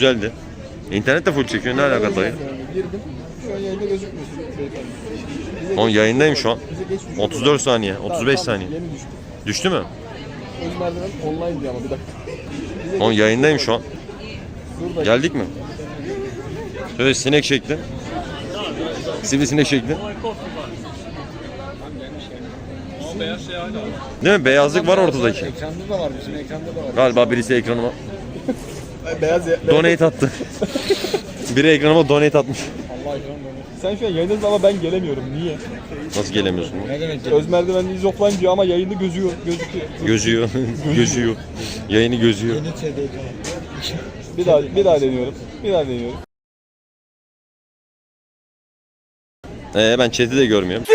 güzeldi. İnternet de full çekiyor. Ne alaka dayı? Girdim. Şu an yayında gözükmüyorsun beyefendi. Bize On yayındayım şu an. Bize geç düştü. 34 saniye, Tamam, 35 tamam, saniye. Yeni düştü. Düştü mü? Öz merdiven online diyor ama bir dakika. Bize yayındayım şu an. Dur da Geldik mi? Şöyle sinek şekli. Sivrisinek şekli. Değil mi? Beyazlık var ortadaki. Ekranda da var bizim ekranda da var. Galiba birisi ekranıma Beyaz ya. donate attı. Biri ekranıma donate atmış. Allah ekran Sen şu an yayındasın ama ben gelemiyorum. Niye? Nasıl gelemiyorsun? Ne demek? Öz merdivenliyiz offline diyor ama yayında gözüyor. Gözüküyor. Gözüyor. gözüyor. Yayını gözüyor. Bir daha bir daha deniyorum. Bir daha deniyorum. Ee ben chat'i de görmüyorum.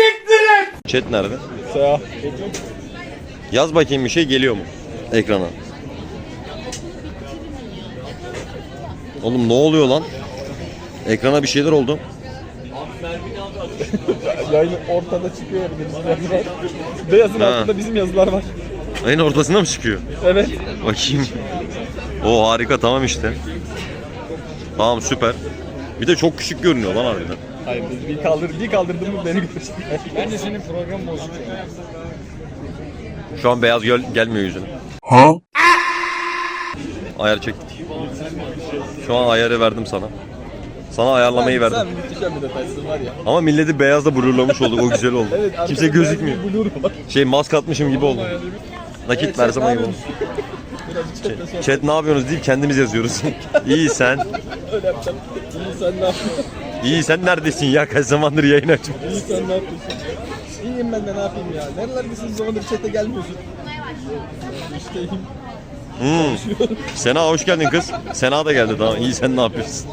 Chat nerede? Seha. Yaz bakayım bir şey geliyor mu ekrana? Oğlum ne oluyor lan? Ekrana bir şeyler oldu. Yayın ortada çıkıyor bizim yazılar. Beyazın Ha. altında bizim yazılar var. Ayın ortasına mı çıkıyor? Evet. Bakayım. O harika tamam işte. Tamam süper. Bir de çok küçük görünüyor lan harbiden. Hayır bir kaldır bir kaldırdım mı beni görürsün. Bence senin program bozuk. Şu an beyaz göl gelmiyor yüzüne. Ha? Ayar çektik. Şu an ayarı verdim sana. Sana ayarlamayı verdim. Sen müthişem bir detaysın var ya. Ama milleti beyazla blurlamış olduk. O güzel oldu. Evet, Kimse gözükmüyor. bir blur var. Şey mask atmışım gibi oldu. Nakit Evet, versem ayıp olur. Sohbet Chat ne yapıyorsunuz deyip kendimiz yazıyoruz. İyi sen. öyle yapacağım. İyi sen ne yapıyorsun? İyi sen neredesin ya? Kaç zamandır yayın açma. İyi sen ne yapıyorsun? İyiyim ben de ne yapayım ya. Nerelerdesin zamandır chat'e gelmiyorsun. İşteyim. Hmm. Sena hoş geldin kız. Sena da geldi tamam. İyi sen ne yapıyorsun?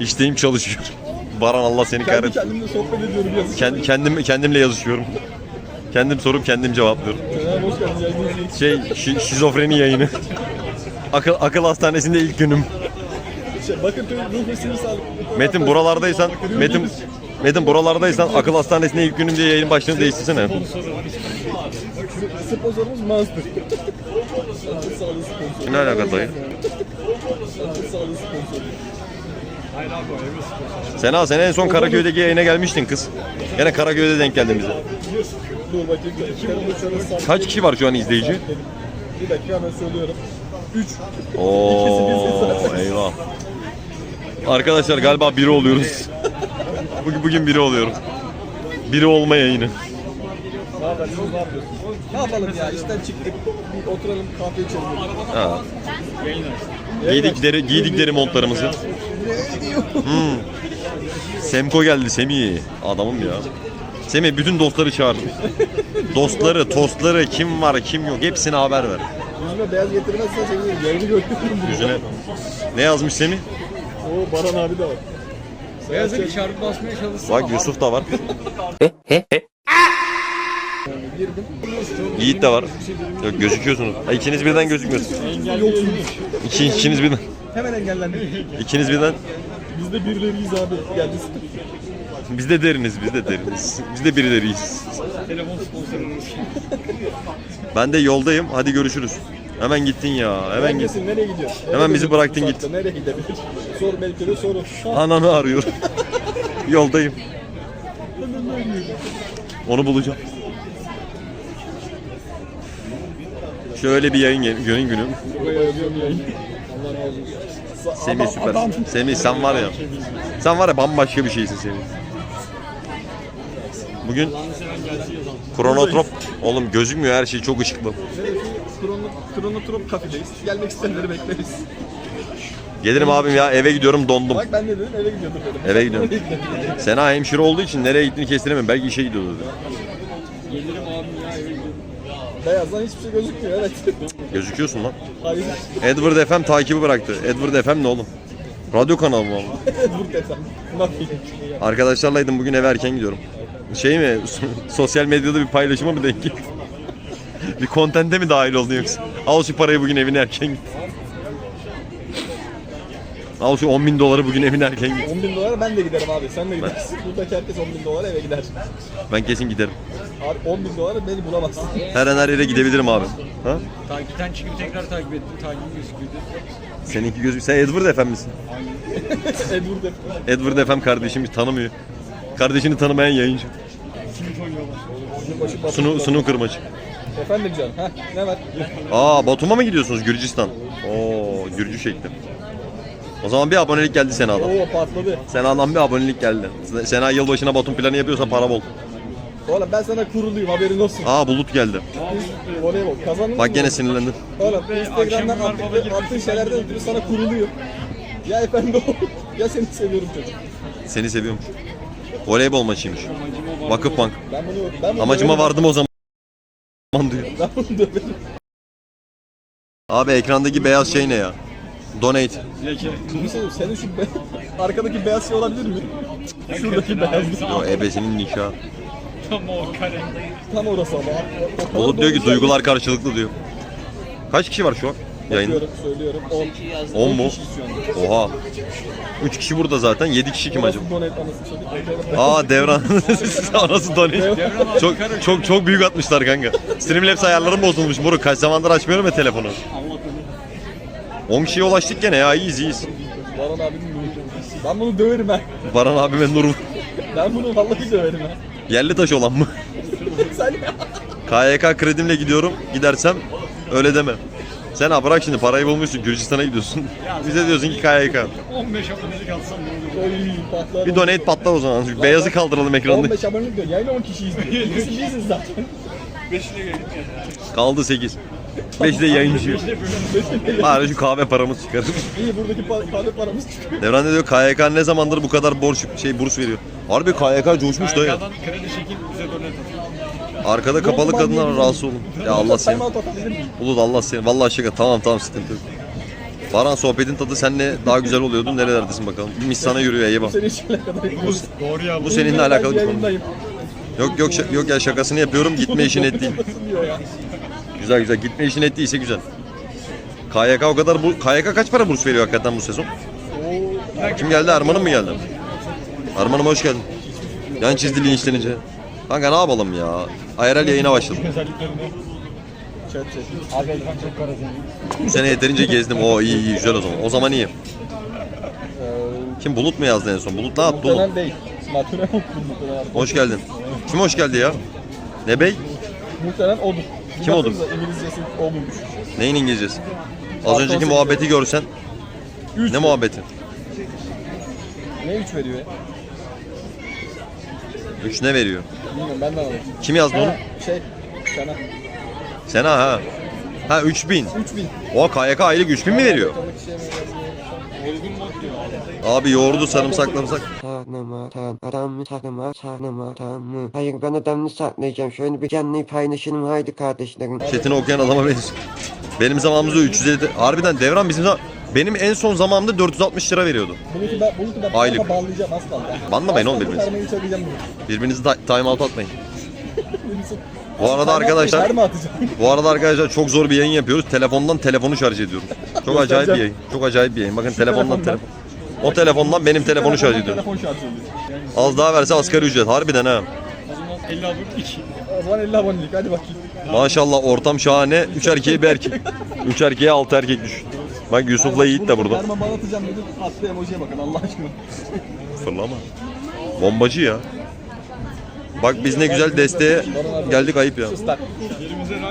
İşteyim çalışıyor. Baran Allah seni Kendi kahretsin. kendimle sohbet ediyorum yazık. Kend, kendim kendimle yazışıyorum. Kendim sorup kendim cevaplıyorum. Hoş geldin. Şey şi- şizofreni yayını. Akıl akıl hastanesinde ilk günüm. Şey, bakın ruh ve sinir sağlık. Metin buralardaysan Metin Metin buralardaysan akıl hastanesinde ilk günüm diye yayın başlığını değiştirsene. Sponsorumuz Monster. Akıl sağlığı. Ne alaka dayı? Akıl sağlığı sponsoru. Sena sen en son Karaköy'deki yayına gelmiştin kız. Gene Karaköy'de denk geldin bize. Kaç kişi var şu an izleyici? Bir dakika hemen söylüyorum. 3. Oo eyvah. Arkadaşlar galiba biri oluyoruz. Bugün, bugün biri oluyorum. Biri olma yayını. Ne? Ne? Ne yapalım ya? İşten çıktık. Bir oturalım kahve içelim. Ha. Giydikleri, giydikleri montlarımızı. Hmm. Semko geldi Semih. Adamım ya. Semih bütün dostları çağır. Dostları, tostları, kim var kim yok hepsine haber ver. Yüzüme beyaz getirmezsen sevinirim. Yayını görüyorum. Yüzüne. Ne yazmış Semih? Oo Baran abi de var. Beyazı bir şarkı basmaya çalışsın. Bak Yusuf da var. Girdim. Yiğit de var. Yok gözüküyorsunuz. Ha, ikiniz birden gözükmüyorsunuz. İki, ikiniz birden. Hemen engellendik. İkiniz birden. Biz de birileriyiz abi. Geldi. Biz de deriniz, biz de deriniz. Biz de birileriyiz. Telefon sponsorumuz. Ben de yoldayım. Hadi görüşürüz. Hemen gittin ya. Hemen git. Neredesin? Nereye gidiyorsun? Hemen bizi bıraktın git. Nereye gidebilir? Sor belki de sorun. Ananı arıyorum. Yoldayım. Onu bulacağım. Şöyle bir yayın gel- yayın günü. Allah razı olsun. Semih süper. Semih sen var ya. Sen var ya bambaşka bir şeysin Semih. Bugün kronotrop oğlum gözükmüyor her şey çok ışıklı. Krono, kronotrop kafedeyiz. Gelmek isteyenleri bekleriz. Gelirim abim ya eve gidiyorum dondum. Bak ben de dedim eve gidiyordum dedim. Eve gidiyorum. Sena hemşire olduğu için nereye gittiğini kestiremem. Belki işe gidiyordu. dedi. Gelirim abim. Beyazdan hiçbir şey gözükmüyor evet. Gözüküyorsun lan. Hayır. Edward FM takibi bıraktı. Edward FM ne oğlum? Radyo kanalı mı oğlum? Edward efendim. Nothing. Arkadaşlarlaydım bugün eve erken gidiyorum. Şey mi? Sosyal medyada bir paylaşıma mı denk geldi? bir kontente mi dahil oldun yoksa? Al şu parayı bugün evine erken git. Al şu 10 bin doları bugün evine erken git. 10 bin dolara ben de giderim abi. Sen de gidersin. Buradaki herkes 10 bin dolara eve gider. Ben kesin giderim. Abi 10 bin dolara beni bulamazsın. Her an her yere gidebilirim abi. Ha? Takipten çıkıp tekrar takip ettim. Takibim gözüküyordu. Seninki göz... Sen Edward Efem misin? Edward Efem. Edward Efem kardeşimiz tanımıyor. Kardeşini tanımayan yayıncı. Simit oynuyorlar. Başı batı. Sunu, sunu kırmacı. Efendim canım. Heh, ne var? Aa Batum'a mı gidiyorsunuz Gürcistan? Oo Gürcü şekli. O zaman bir abonelik geldi Sena'dan. Oo patladı. Sena'dan bir abonelik geldi. Sena yılbaşına Batum planı yapıyorsa para bol. Oğlum ben sana kuruluyum haberin olsun. Aa Bulut geldi. Oraya bak kazandın Bak mı? gene sinirlendim. Oğlum Instagram'dan attığın, attığın şeylerden ötürü sana kuruluyor. Ya efendim ol. ya seni seviyorum çocuk. Seni seviyorum. Voleybol maçıymış. Vakıfbank. Ben bunu ben bunu Amacıma döverim. vardım o zaman diyor. Ben bunu döverim. Abi ekrandaki beyaz şey ne ya? Donate. Leke. Şey senin şu be- arkadaki beyaz şey olabilir mi? Şuradaki beyaz. O ebesinin nikahı. Tam o kare. Tam orası ama. O- Bulut diyor ki duygular karşılıklı diyor. Kaç kişi var şu an? Yayında. Bakıyorum, söylüyorum. 10. 10 mu? Oha. 3 kişi burada zaten. 7 kişi kim acaba? Donate anasını satayım. Aa Devran. Orası donate. Çok çok çok büyük atmışlar kanka. Streamlabs ayarlarım bozulmuş moruk. Kaç zamandır açmıyorum ya telefonu. 10 kişiye ulaştık gene ya iyiyiz iyiyiz. Baran abinin nuru. Ben bunu döverim ha. Baran abime Nur. Ben bunu vallahi döverim ha. Yerli taş olan mı? KYK kredimle gidiyorum. Gidersem öyle deme. Sen ha bırak şimdi parayı bulmuşsun Gürcistan'a gidiyorsun. Bize diyorsun ki KYK. 15 abonelik alsam ne olur? Patlar. Bir donate patla o zaman. Şu beyazı kaldıralım ekranda. 15 abonelik diyor. Yayına 10 kişi izliyor. Birisi biziz zaten. 5'ine geldim ya. Kaldı 8. 5 de yayıncı. Bari şu kahve paramız çıkarır. İyi buradaki pa- kahve paramız çıkıyor. Devran ne diyor KYK ne zamandır bu kadar borç şey burs veriyor. Harbi KYK coşmuş da ya. Arkadan kredi çekip bize atın. Arkada kapalı kadınlar rahatsız olun. Ya Allah seni. Time out? Bulut Allah seni. Vallahi şaka. Tamam tamam sıkıntı yok. Baran sohbetin tadı seninle daha güzel oluyordu. Nerelerdesin bakalım. Mis sana yürüyor eyvah. Senin kadar. Doğru ya. Bu seninle alakalı bir konu. Yayındayım. Yok yok şa- yok ya şakasını yapıyorum. Gitme işin et değil. Nasıl diyor ya? Güzel güzel. Gitme işin et değilse güzel. KYK o kadar bu KYK kaç para burs veriyor hakikaten bu sezon? Kim geldi? Arman'ım mı geldi? Arman'ım hoş geldin. Yan çizdi linçlenince. Kanka ne yapalım ya? IRL yayına senin. Bu sene yeterince gezdim. O iyi iyi güzel o zaman. O zaman iyi. Kim Bulut mu yazdı en son? Bulut ne yaptı oğlum? Hoş geldin. Kim hoş geldi ya? Ne bey? Muhtemelen odur. Kim? Baksanıza, İngilizcesi o muymuş? Neyin İngilizcesi? Az önceki muhabbeti görsen. Ne muhabbeti? Ne 3 veriyor ya? 3 ne veriyor? Bilmiyorum ben de anlamadım. Kim yazdı onu? Ha, şey, sana. Sena ha. Ha 3000. 3000. O KYK aylık 3000 mi veriyor? Şey mi mod diyor. Abi yoğurdu sarımsak sarımsak. Tanımatan, adam tanıma, tanımatan mı? Hayır ben adamını saklayacağım. Şöyle bir canlıyı paylaşalım haydi kardeşlerim. Chatini okuyan adama benziyor. Benim zamanımızda 350. Harbiden devran bizim zaman. Benim en son zamanımda 460 lira veriyordu. Bulut'u ben, Bulut'u ben Aylık. Az kaldı. Banlamayın oğlum birbirinizi. Birbirinizi ta- time out atmayın. Bu arada arkadaşlar-. Bu arada arkadaşlar çok zor bir yayın yapıyoruz. Telefondan telefonu şarj ediyoruz. Çok acayip bir yayın. Çok acayip bir yayın. Bakın telefondan telefondan. telefon. O telefondan benim telefonu şarj ediyorum. Telefon şarj ediyor. Az daha verse asgari ücret. Harbiden ha. O zaman 50 abone 2. O zaman 50 abonelik hadi bakayım. Maşallah ortam şahane. 3 erkeğe bir erkek. 3 erkeğe 6 erkek düşün. Bak Yusuf'la Yiğit de burada. Terme bana atacağım dedim. Attı emojiye bakın Allah aşkına. Fırlama. Bombacı ya. Bak biz ne güzel desteğe geldik ayıp ya.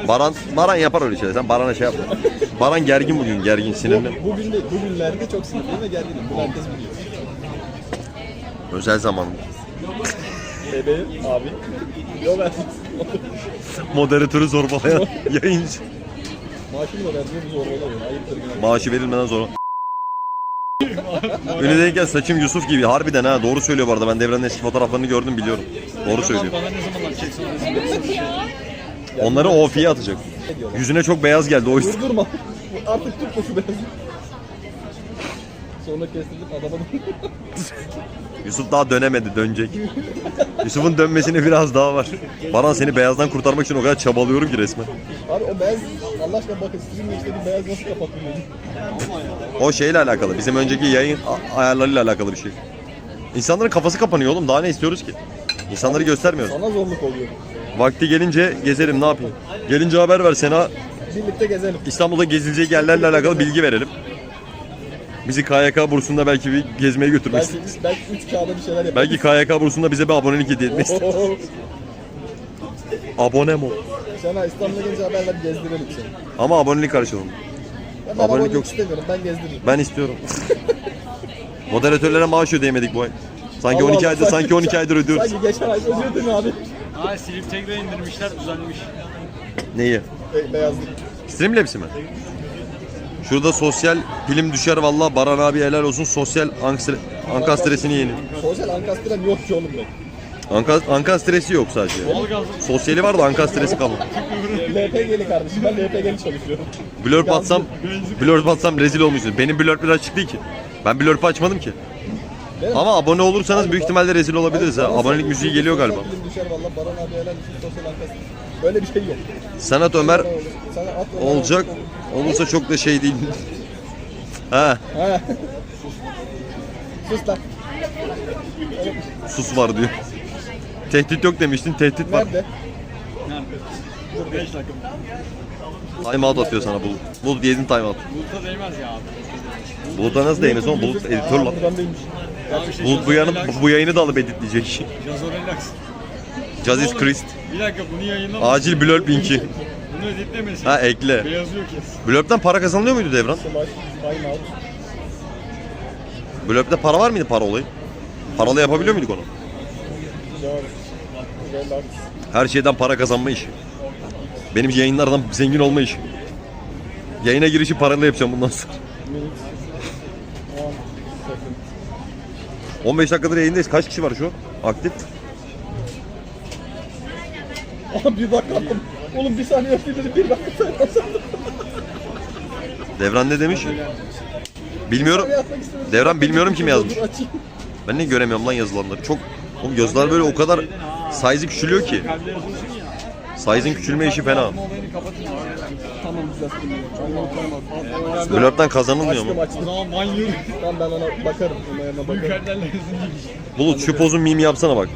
Baran Baran yapar öyle şeyler. Sen Baran'a şey yapma. Baran gergin bugün gergin sinirli. Bugün değil, bugünlerde çok sinirliyim ve gerginim. Bunu herkes biliyor. Özel zaman. Bebeğim, abi. Yok ben. Moderatörü zorbalayan yayıncı. Maaşımı da vermiyor, bu zorbalıyor. Ayıptır günah. Maaşı verilmeden sonra. Önündeyken saçım Yusuf gibi. Harbiden ha doğru söylüyor bu arada. Ben Devran'ın eski fotoğraflarını gördüm biliyorum. Doğru söylüyor. Bana ne zaman atacaksın? Onları Ofi'ye atacak. Yüzüne çok beyaz geldi o yüzden. Durdurma. Artık tutma şu beyazı. Sonra kestirdim adamın. Yusuf daha dönemedi dönecek. Yusuf'un dönmesine biraz daha var. Baran seni beyazdan kurtarmak için o kadar çabalıyorum ki resmen. Abi o beyaz, Allah aşkına bakın sizin işte bir beyaz nasıl kapatılıyor? O şeyle alakalı. Bizim önceki yayın ayarlarıyla alakalı bir şey. İnsanların kafası kapanıyor oğlum. Daha ne istiyoruz ki? İnsanları göstermiyoruz. Sana zorluk oluyor. Vakti gelince gezerim ne yapayım? Gelince haber ver Sena. Birlikte gezelim. İstanbul'da gezilecek yerlerle alakalı bilgi verelim. Bizi KYK bursunda belki bir gezmeye götürmek Belki, belki üç kağıda bir şeyler yaparız. Belki KYK bursunda bize bir abonelik hediye etmek ister. Ohoho. Abone ol. Sana İstanbul'a gelince haber ver gezdirelim seni. Ama abonelik karşılığında. Ben Abonelik abonelik yok. istemiyorum ben gezdiririm. Ben istiyorum. Moderatörlere maaş ödeyemedik bu ay. Sanki Allah 12 Allah, aydır sanki 12 aydır ödüyoruz. Sanki geçen ay ödüyordun abi. Ha silip tekrar indirmişler düzenlemiş. Neyi? Be- beyazlık. Streamlabs'i mi? Şurada sosyal film düşer valla Baran abi helal olsun sosyal ankastre, ankastresini yeni. Sosyal ankastren yok ki oğlum ben. Anka, ankastresi yok sadece. Sosyali var da ankastresi kalmadı. LPG'li kardeşim ben LPG'li çalışıyorum. Blurp atsam, blurp atsam rezil olmuşsun. Benim blurp açık değil ki. Ben blurp açmadım ki. Mi? Ama abone olursanız büyük ihtimalle rezil olabiliriz ha. Abonelik müziği geliyor galiba. Sosyal film düşer valla Baran abi helal olsun sosyal ankastren. Böyle bir şey yok. Sanat Ömer Sana at Ömer olacak. Olursa çok da şey değil. ha, Ha. Sus lan. sus var diyor. Tehdit yok demiştin, tehdit var. Nerede? Dur 5 dakika. Time out atıyor sana Bulut. Bulut yedin time out. Bulut'a değmez ya abi. Bulut'a nasıl değmez oğlum? Bulut editör lan. Buradan değilmiş. Abi işte Bulut bu, yanı, bu yayını da alıp editleyecek. Jazo relax. İs Christ. Bir dakika bunu yayınlama. Acil blurp linki. Bunu editlemesin. Ha ekle. Beyazı yok kes. Blurp'ten para kazanılıyor muydu Devran? Blurp'te para var mıydı para olayı? Paralı yapabiliyor muyduk onu? Her şeyden para kazanma işi. Benim yayınlardan zengin olma işi. Yayına girişi paralı yapacağım bundan sonra. Minutes. One second. 15 dakikadır yayındayız. Kaç kişi var şu an? Aktif. Aha bir dakika attım. Oğlum bir saniye dedi bir dakika nasıl? Devran ne demiş? Bilmiyorum. Devran bilmiyorum kim yazmış. Ben ne göremiyorum lan yazılanları. Çok Oğlum gözler böyle o kadar size'ı küçülüyor ki. Size'ın küçülme işi fena. Tamam Blurp'tan kazanılmıyor mu? O zaman. Tamam ben ona bakarım. Ona. Bulut şu pozun mimi yapsana bak.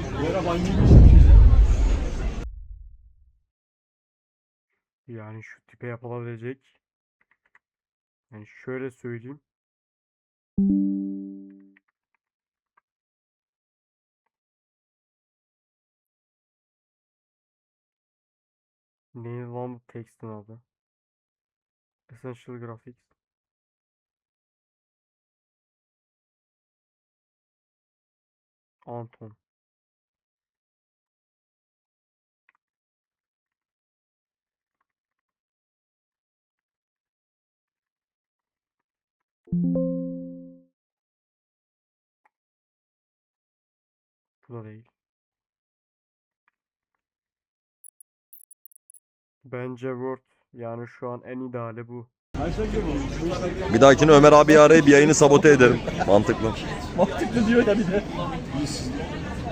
Yani şu tipe yapılabilecek. Yani şöyle söyleyeyim. Neydi lan bu tekstin adı? Essential Graphics. Anton. Bu da değil. Bence Word. Yani şu an en ideali bu. Bir dahakine Ömer abi arayıp yayını sabote ederim. Mantıklı. Mantıklı diyor ya bir de.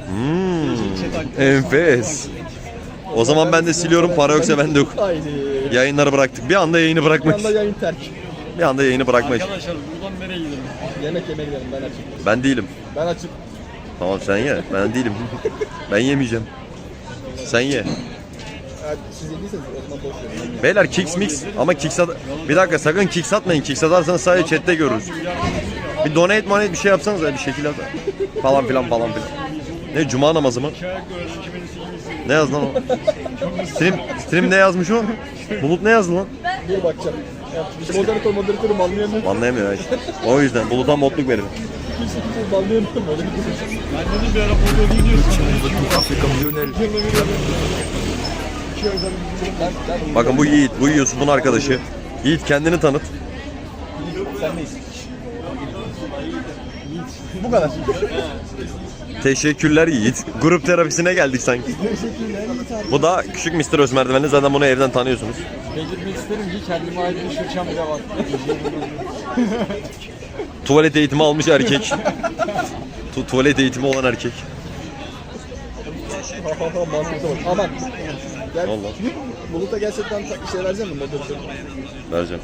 Hmm, enfes. O zaman ben de siliyorum para yoksa ben de yok. Haydi. Yayınları bıraktık. Bir anda yayını Bir bırakmak. anda yayın terk. Bir anda yayını bırakmak. Arkadaşlar buradan nereye gidelim? Yemek yemeye gidelim ben açım. Ben değilim. Ben açım. Tamam sen ye. Ben değilim. Ben yemeyeceğim. Sen ye. Hadi siz yediyseniz o zaman boş verin. Beyler kicks mix ama kicks at... Bir dakika sakın kicks atmayın. Kicks atarsanız sadece chatte görürüz. Bir donate monate bir şey yapsanız bir şekilde at. Falan filan falan filan. Ne cuma namazı mı? Ne yazdı lan o? Stream, stream ne yazmış o? Bulut ne yazdı lan? Dur bakacağım. İşte moderatör moderatörüm anlayamıyorum. Anlayamıyor ya işte. O yüzden Bulut'a modluk verin. Kimse kimse anlayamıyorum. Öyle bir durum. Ben dedim bir ara burada. Ben, ben Bakın bu Yiğit, bu Yusuf'un arkadaşı. Yiğit kendini tanıt. sen neyiz? Bu kadar. Teşekkürler Yiğit. Grup terapisine geldik sanki. Bu da küçük Mr. Özmerdivenli. Zaten bunu evden tanıyorsunuz. Belirtmek isterim ki kendime ait bir şırçam bile var. Tuvalet eğitimi almış erkek. Tu- tuvalet eğitimi olan erkek. Mantıklı bak. Aman. Gel. Allah. Bulut'a gerçekten ta- şey verecek mi moderatör? Vereceğim.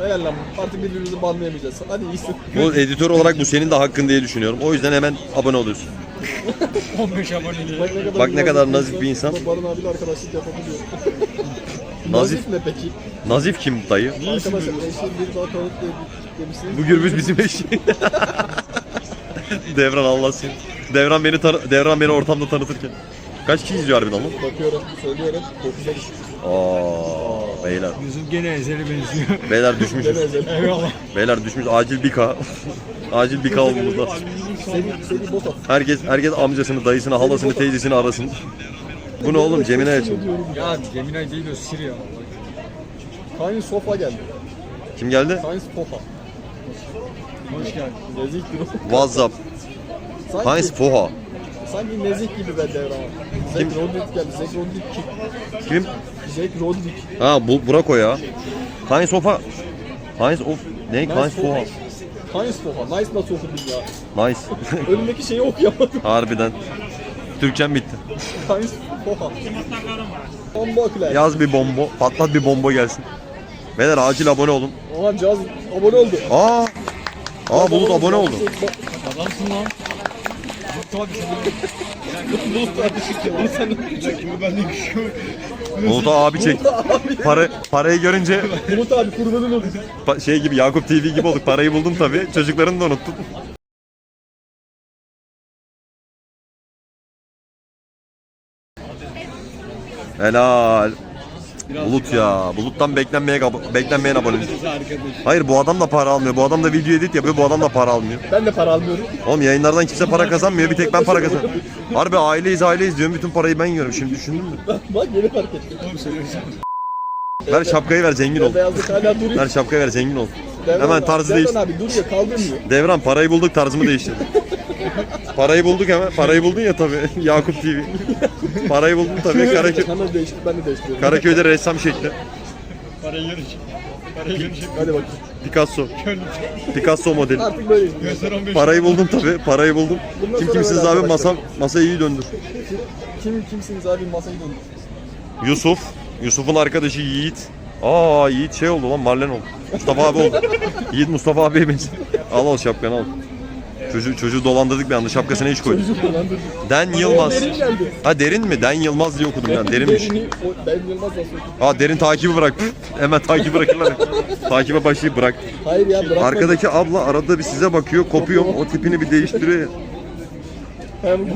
Helal lan. Artık birbirimizi banlayamayacağız. Hadi iyisin. Bu editör olarak bu senin de hakkın diye düşünüyorum. O yüzden hemen abone oluyorsun. 15 aboneliği. Bak ne kadar, Bak ne kadar nazik bir insan. Ama Barın abiyle arkadaşlık yapabiliyor. Nazif. Nazif ne peki? Nazif kim dayı? Arkadaşlar eşi bir daha tanıt diye demişsiniz. Bu gürbüz bizim eşi. Devran Allah seni. Devran beni tanı- Devran beni ortamda tanıtırken. Kaç kişi izliyor harbiden lan? Bakıyorum, söylüyorum. 9'a düşmüş. Aa, beyler. Yusuf gene Ezel'e benziyor. Beyler düşmüşüz. Eyvallah. Beyler düşmüş. Acil bir K. Acil bir K olmamız lazım. Seni, seni bot at. Herkes herkes amcasını, dayısını, halasını, teyzesini arasın. Bu ne oğlum? Cemine açın. Ya Gemini değil o Siriya. Kain Sofa geldi. Kim geldi? Kain Sofa. Hoş geldin. Nezik gibi. WhatsApp. Sanki, Heinz Foha. Sanki Nezik gibi ben devran. Zek Rodrik geldi. Zek Rodrik kim? Kim? Zek Rodrik. Ha bu Burak o ya. Heinz Foha. Heinz of ne? Heinz Foha. Kain Sofa. Nice nasıl okudun ya? Nice. Önündeki şeyi okuyamadım. Harbiden. Türkçem bitti. Kain Sofa. Bomba akılar. Yaz bir bombo. Patlat bir bombo gelsin. Beyler acil abone olun. Aman Caz abone oldu. Aa. Aa Bulut abone oldu. Adamsın lan. Bulut abi çek. Para, parayı görünce Bulut abi kurbanın pa- şey gibi Yakup TV gibi olduk. Parayı buldun tabii. Çocuklarını da unuttun. Helal. Bulut ya. Bulut'tan beklenmeye beklenmeyen abone. Hayır bu adam da para almıyor. Bu adam da video edit yapıyor. Bu adam da para almıyor. Ben de para almıyorum. Oğlum yayınlardan kimse para kazanmıyor. Bir tek ben para kazanıyorum. Harbi aileyiz aileyiz diyorum. Bütün parayı ben yiyorum. Şimdi düşündün mü? Bak yeni fark ettim. Ver şapkayı ver zengin ol. Ver şapkayı ver zengin ol. Devran Hemen tarzı Devran değiş. abi duruyor kaldırmıyor. Devran parayı bulduk tarzımı değiştirdim. parayı bulduk hemen. Parayı buldun ya tabii. Yakup TV. Parayı buldun tabii. Karaköy, Kanalı değiştir ben de değiştiriyorum. Karaköy'de ressam şekli. Parayı yarış. Parayı yarış. Hadi bakayım. Picasso. Picasso modeli. Artık böyleyiz. Göster 15. Parayı buldum tabii. Parayı buldum. Bundan Kim sonra kimsiniz böyle abi masa, arkadaşlar. masayı iyi döndür. Kim kimsiniz abi masayı döndür. Yusuf. Yusuf'un arkadaşı Yiğit. Aa Yiğit şey oldu lan Marlen oldu. Mustafa abi oldu. Yiğit Mustafa abiye benziyor. Al al şapkanı al. Çocuğu, çocuğu dolandırdık bir anda şapkasına hiç koyduk. Çocuk kullandırdı. Den Yılmaz. Derin geldi. Ha derin mi? Den Yılmaz diye okudum ben. Derinmiş. Derini, o, ben Yılmaz nasıl? Ha derin takibi bırak. Hemen takibi bırakırlar. Takibe başlayıp bırak. Hayır ya bırakma. Arkadaki abla arada bir size bakıyor. Kopuyor. O tipini bir değiştiriyor.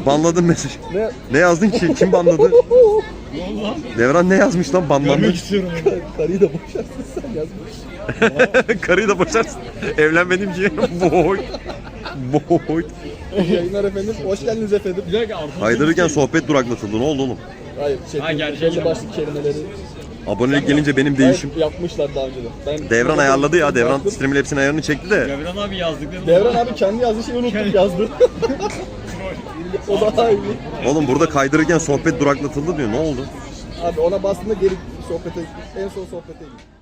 Banladın mesaj. ne? Ne yazdın ki? Kim banladı? Devran ne yazmış lan banlandı? Görmek istiyorum. Karıyı da boşarsın sen yazmış. Karıyı da boşarsın. Evlenmedim ki. Boy. Boy. Yayınlar efendim. Hoş geldiniz efendim. Bir dakika. Kaydırırken sohbet duraklatıldı. Ne oldu oğlum? Hayır şey, Ha, gerçek belli ama. başlı kelimeleri Abonelik gelince benim değişim. Hayır, yapmışlar daha önceden. Ben Devran ayarladı ya. Devran Baktım. streamin hepsinin ayarını çekti de. Devran abi yazdıklarını. Devran abi kendi yazdığı şeyi unutup yazdı. o daha iyi. Oğlum burada kaydırırken sohbet duraklatıldı diyor. Ne oldu? Abi ona bastığında geri sohbete, en son sohbete gitti.